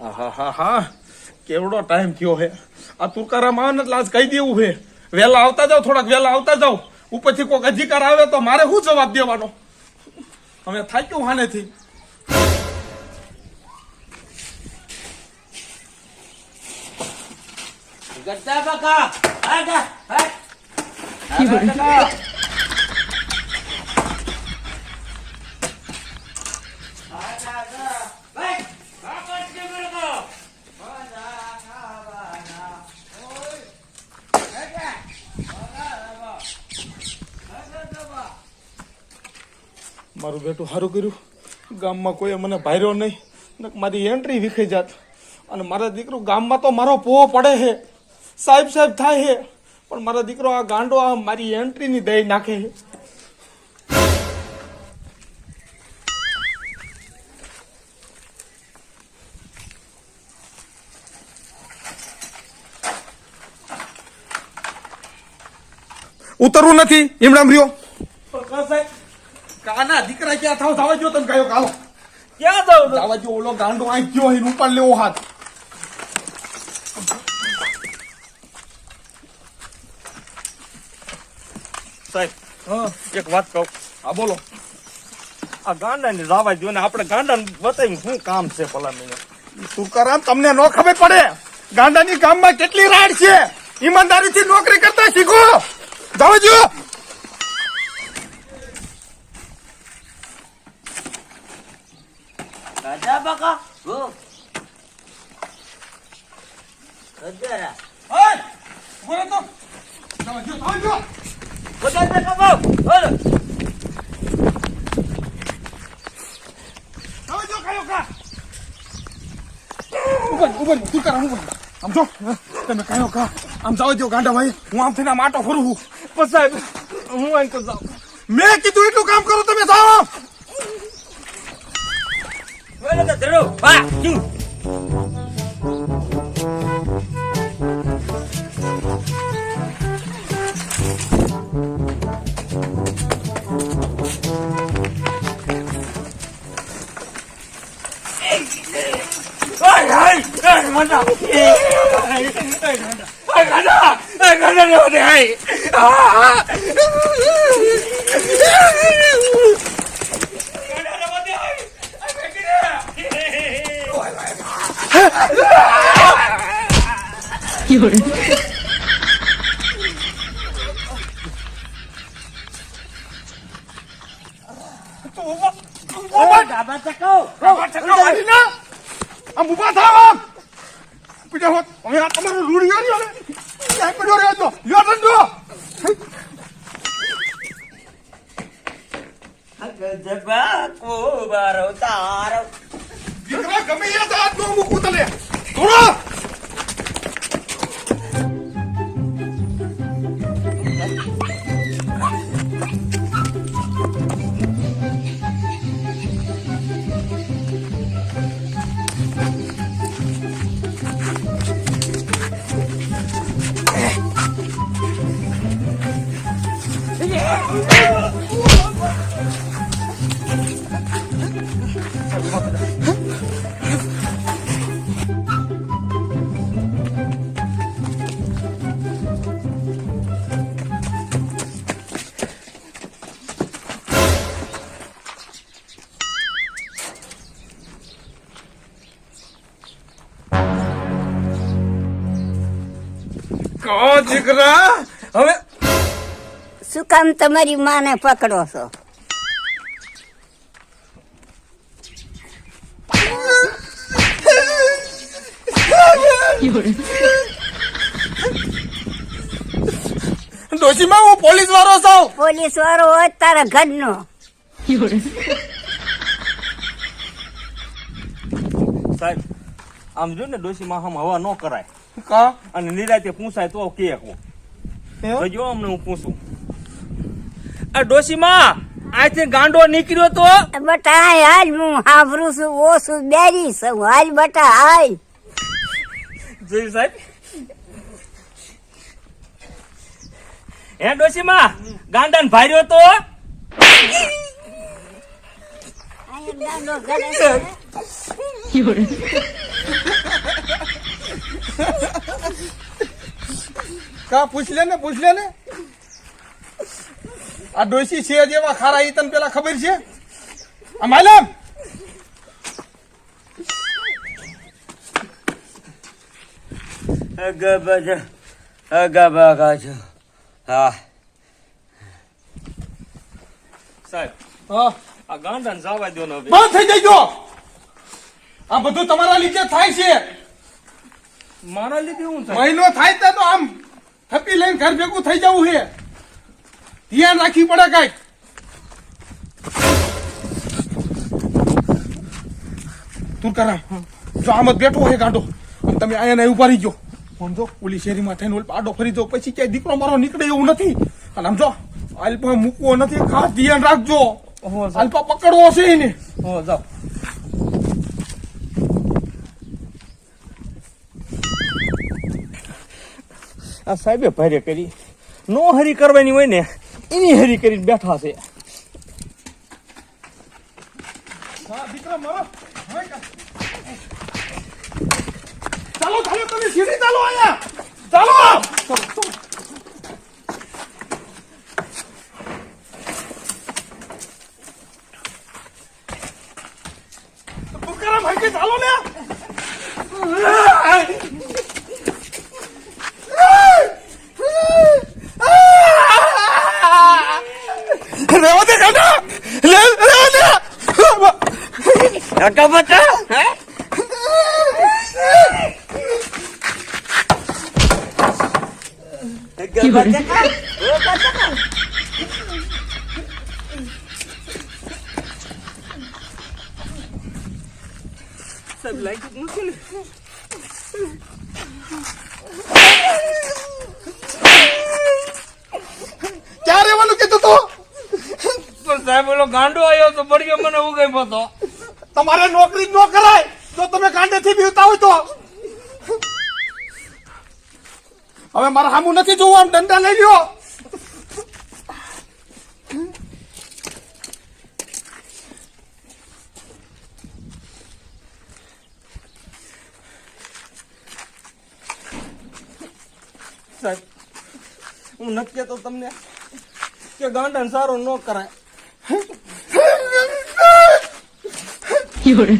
આહા હા હા કેવડો ટાઈમ થયો હે. આ તુકારામ આવે ને એટલે આજ કહી દેવું હે. વહેલા આવતા જાવ થોડાક વહેલા આવતા જાવ ઉપરથી કોઈક અધિકાર આવે તો મારે શું જવાબ દેવાનો? અમે થાક્યું હાનેથી. ગદ્દા બકા આગા હાય આગા બકા આગા આગા ભાઈ કાપડ કે બળકો બાજા ખાવાના ઓય આગા આગા આગા મારું બેટું સારું કર્યું. ગામમાં કોઈ મને ભાર્યો નહીં. મારી એન્ટ્રી વિખાઈ જાત અને મારા દીકરો ગામમાં તો મારો પોવો પડે છે સાહેબ સાહેબ થાય છે પણ મારા દીકરો આ ગાંડો આ મારી એન્ટ્રીની દઈ નાખે છે ઉતરવું નથી. હિમડામ રહ્યો. કાના દીકરા ક્યાં થાવ? થવા જો તમે કયો કાલો ક્યાં જાવ થવા જો ઓલો ગાંડો આઈ ગયો હે ઉપર લેવો હાથ. સાહેબ હા. એક વાત કહું. હા બોલો. આ ગાંડાને જવા દો ને આપણે ગાંડાને બતાવ્યું શું કામ છે ભલા મને તુકારામ તમને નો ખબર પડે? ગાંડાની ગામમાં કેટલી રાડ છે? ઈમાનદારીથી નોકરી કરતા શીખો. જવા જો ગદ્દા બકા હો આમ જો તમે કયો કા આમ જાઓ જો ગાંડા ભાઈ. હું આમ થઈને આમ આટો ફરું છું. પણ સાહેબ હું એમ તો જાઉં. મેં કીધું એટલું કામ કરો તમે જાઓ. はい。ああ。તું ઊભો ઊભો ડાબા ચકાઓ આવા ઠેકા વાળી ના આમ ઊભા થાવ આમ પીડા હોત હવે આ તમારો રૂડિયો રહ્યો ને ક્યાંય પડ્યો રહ્યો તો લ્યો ધંધો ગજબા તારો. દીકરા ગમે એ તો હાથ નો મૂકું તને થોડો. દીકરા. હવે શું કામ તમારી માને પકડો છો? ડોશીમાં હું પોલીસ વાળો છું. પોલીસ વાળો હોય તારા ઘરનો. સાહેબ આમ જો ને ડોશીમાં હમ હવા ન કરાય. કા? અને નિરાતે પૂછાય તો કે હું જો અમને હું પૂછું. આ ડોશીમાં આથી ગાંડો નીકળ્યો તો? બટા હાય હાલ હું હાંભળું છું ઓછું બેરી છું હાલ બટા હાલ. જોયું સાહેબ? હે ડોશીમાં ગાંડાને ભાર્યો તો? ગાંડો ઘરે છે. કા પૂછ લે ને પૂછ લે ને. આ ડોસી છે જેવા ખારા ઈ તને પેલા ખબર છે? આ માલમ. હા. સાહેબ આ જવા દો ને હવે. બંધ થઈ જજો. આ બધું તમારા લીધે થાય છે. મારા લીધે હું મહિનો થાય તો આમ થપી લઈને ઘર ભેગું થઈ જવું છે. ધ્યાન રાખવી પડે કંઈક. તું કરા જો આમ જ બેઠો હોય ગાંડો અને તમે અહીંયા ને ઊભા રહી ગયો. સમજો જો? ઓલી શેરીમાં થઈને ઓલ પાડો ફરી દો પછી ક્યાંય દીકરો મારો નીકળે એવું નથી. અને આમ જો અલ્પા મૂકવો નથી ખાસ ધ્યાન રાખજો. અલ્પા પકડવો છે એને. હો જાઓ. આ સાહેબે ભારે કરી. નો હરી કરવાની હોય ને, એની હરી કરીને બેઠા છે. ચાલો ચાલો, તમે સીધી ચાલો અહીંયા. ચાલો તુકારામ હરકે ચાલો ને રેવા દે કાકા લે રેવા દે અગા બાજા હે અગા બાજા સાહેબ લાગ્યું નથી ને ક્યાં રહેવાનું કીધું તું પણ સાહેબ ઓલો ગાંડો આવ્યો તો બળિયો મને ઉગાઈ હતો તમારે નોકરી જ કરાય. જો તમે કાંડેથી બીવતા હોય તો. હવે મારે સામું નથી જોવું, આમ દંડા લઈ લ્યો. હું નથી કહેતો તમને કે ગાંડન સારો ન કરાય. 有人。